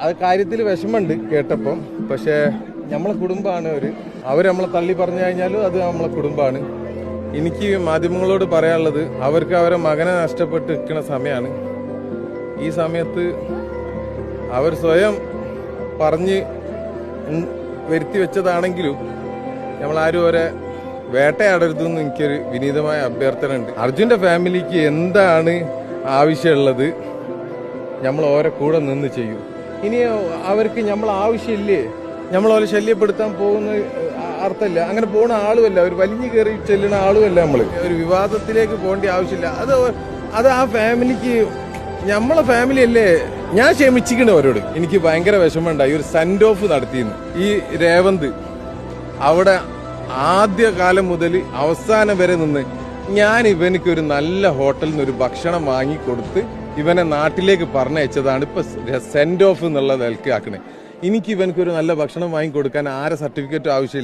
അത് കാര്യത്തിൽ വിഷമമുണ്ട് കേട്ടപ്പം. പക്ഷേ നമ്മളെ കുടുംബമാണ് അവർ അവർ നമ്മളെ തള്ളി പറഞ്ഞു കഴിഞ്ഞാലും അത് നമ്മളെ കുടുംബമാണ്. എനിക്ക് മാധ്യമങ്ങളോട് പറയാനുള്ളത് അവർക്ക് അവരെ മകനെ നഷ്ടപ്പെട്ട് നിൽക്കുന്ന സമയമാണ്. ഈ സമയത്ത് അവർ സ്വയം പറഞ്ഞ് വരുത്തി വെച്ചതാണെങ്കിലും നമ്മളാരും അവരെ വേട്ടയാടരുതെന്ന് എനിക്കൊരു വിനീതമായ അഭ്യർത്ഥന ഉണ്ട്. അർജുന്റെ ഫാമിലിക്ക് എന്താണ് ആവശ്യമുള്ളത് നമ്മൾ ഓരോ കൂടെ നിന്ന് ചെയ്യും. ഇനി അവർക്ക് നമ്മൾ ആവശ്യമില്ലേ? നമ്മൾ അവരെ ശല്യപ്പെടുത്താൻ പോകുന്ന അർത്ഥമില്ല. അങ്ങനെ പോകുന്ന ആളുമല്ല. ഒരു വലിഞ്ഞു കയറി ചെല്ലുന്ന ആളുമല്ല നമ്മൾ ഒരു വിവാദത്തിലേക്ക് പോകേണ്ട ആവശ്യമില്ല. അത് അത് ആ ഫാമിലിക്ക് നമ്മളെ ഫാമിലി അല്ലേ? ഞാൻ ക്ഷമിച്ചിക്കണ അവരോട്. എനിക്ക് ഭയങ്കര വിഷമമുണ്ടായി. ഒരു സെൻഡ് ഓഫ് നടത്തിയിരുന്നു. ഈ രേവന്ത് അവിടെ ആദ്യ കാലം മുതൽ അവസാനം വരെ നിന്ന് ഞാൻ ഇവനിക്ക് ഒരു നല്ല ഹോട്ടലിൽ നിന്ന് ഒരു ഭക്ഷണം വാങ്ങിക്കൊടുത്ത് ഇവനെ നാട്ടിലേക്ക് പറഞ്ഞയച്ചതാണ് ഇപ്പൊ സെൻഡ് ഓഫ് എന്നുള്ള നിലയ്ക്ക് ആക്കണേ. എനിക്ക് ഇവനക്ക് ഒരു നല്ല ഭക്ഷണം വാങ്ങിക്കൊടുക്കാൻ ആരെ സർട്ടിഫിക്കറ്റും ആവശ്യമില്ല.